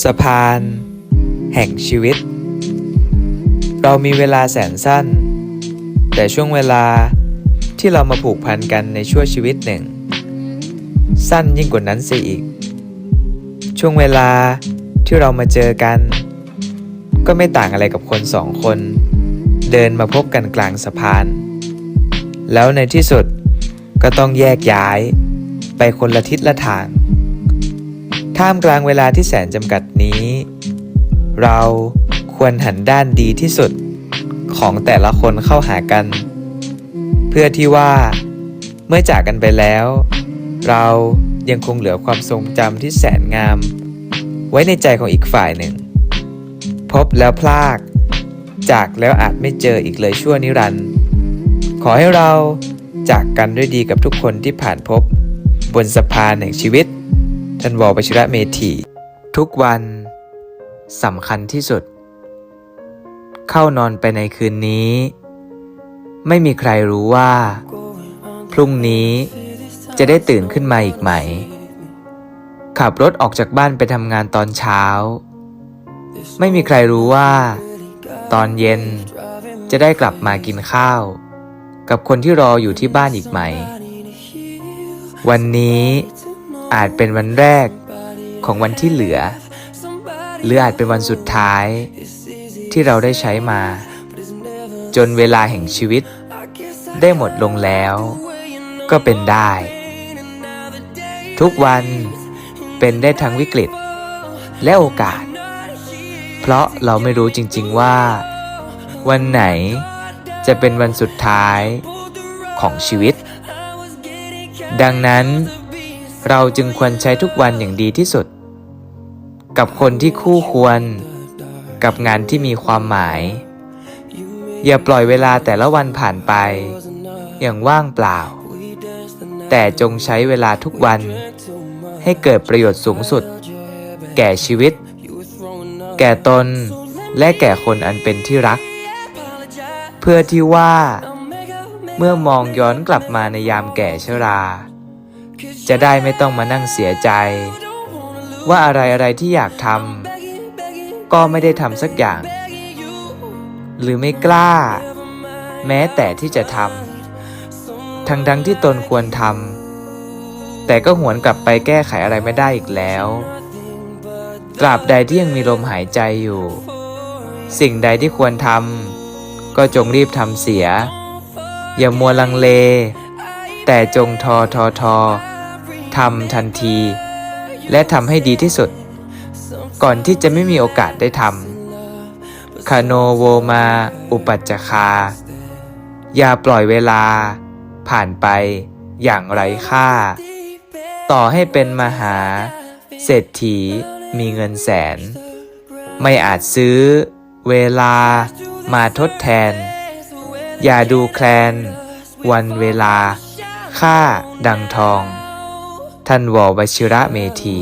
สะพาน แห่งชีวิต เรามีเวลาแสนสั้น แต่ช่วงเวลาที่เรามาผูกพันกันในชั่วชีวิตหนึ่ง สั้นยิ่งกว่านั้นเสียอีก ช่วงเวลาที่เรามาเจอกัน ก็ไม่ต่างอะไรกับคนสองคน เดินมาพบกันกลางสะพาน แล้วในที่สุดก็ต้องแยกย้ายไปคนละทิศละทาง ท่ามกลางเวลาที่แสนจำกัดนี้ เราควรหันด้านดีที่สุดของแต่ละคนเข้าหากัน เพื่อที่ว่า เมื่อจากกันไปแล้ว เรายังคงเหลือความทรงจำที่แสนงาม ไว้ในใจของอีกฝ่ายหนึ่ง พบแล้วพลาก จากแล้วอาจไม่เจออีกเลยชั่วนิรันดร์ขอให้เราจากกันด้วยดีกับทุกคนที่ผ่านพบ บนสะพานแห่งชีวิต ท่านวปชิระเมธีทุกวันสำคัญที่สุด เข้านอนไปในคืนนี้ ไม่มีใครรู้ว่า พรุ่งนี้จะได้ตื่นขึ้นมาอีกไหม ขับรถออกจากบ้านไปทำงานตอนเช้า ไม่มีใครรู้ว่า ตอนเย็นจะได้กลับมากินข้าว กับคนที่รออยู่ที่บ้านอีกไหม วันนี้ อาจเป็นวันแรกของวันที่เหลือ หรืออาจเป็นวันสุดท้ายที่เราได้ใช้มา จนเวลาแห่งชีวิต ได้หมดลงแล้ว ก็เป็นได้ ทุกวันเป็นได้ทั้งวิกฤต และโอกาส เพราะเราไม่รู้จริง ๆว่า วันไหนจะเป็นวันสุดท้ายของชีวิต ดังนั้น เราจึงควรใช้ทุกวันอย่างดีที่สุด กับคนที่คู่ควร กับงานที่มีความหมาย อย่าปล่อยเวลาแต่ละวันผ่านไป อย่างว่างเปล่า แต่จงใช้เวลาทุกวัน ให้เกิดประโยชน์สูงสุด แก่ชีวิต แก่ตน และแก่คนอันเป็นที่รัก เพื่อที่ว่า เมื่อมองย้อนกลับมาในยามแก่ชรา จะได้ไม่ต้องมานั่งเสียใจ ว่าอะไรอะไรที่อยากทำก็ไม่ได้ทำสักอย่าง หรือไม่กล้า แม้แต่ที่จะทำทั้งทั้งที่ตนควรทำแต่ก็หวนกลับไปแก้ไขอะไรไม่ได้อีกแล้ว ตราบใดที่ยังมีลมหายใจอยู่ สิ่งใดที่ควรทำก็จงรีบทำเสีย อย่ามัวลังเล แต่จงทอทอทอ ทำทันที และทำให้ดีที่สุด ก่อนที่จะไม่มีโอกาสได้ทำคาโนโวมา อุปัจจคา อย่าปล่อยเวลา ผ่านไปอย่างไร้ค่า ต่อให้เป็นมหา เศรษฐีมีเงินแสน ไม่อาจซื้อ เวลามาทดแทน อย่าดูแคลน วันเวลา ค่าดังทอง ท่านววชิระเมธี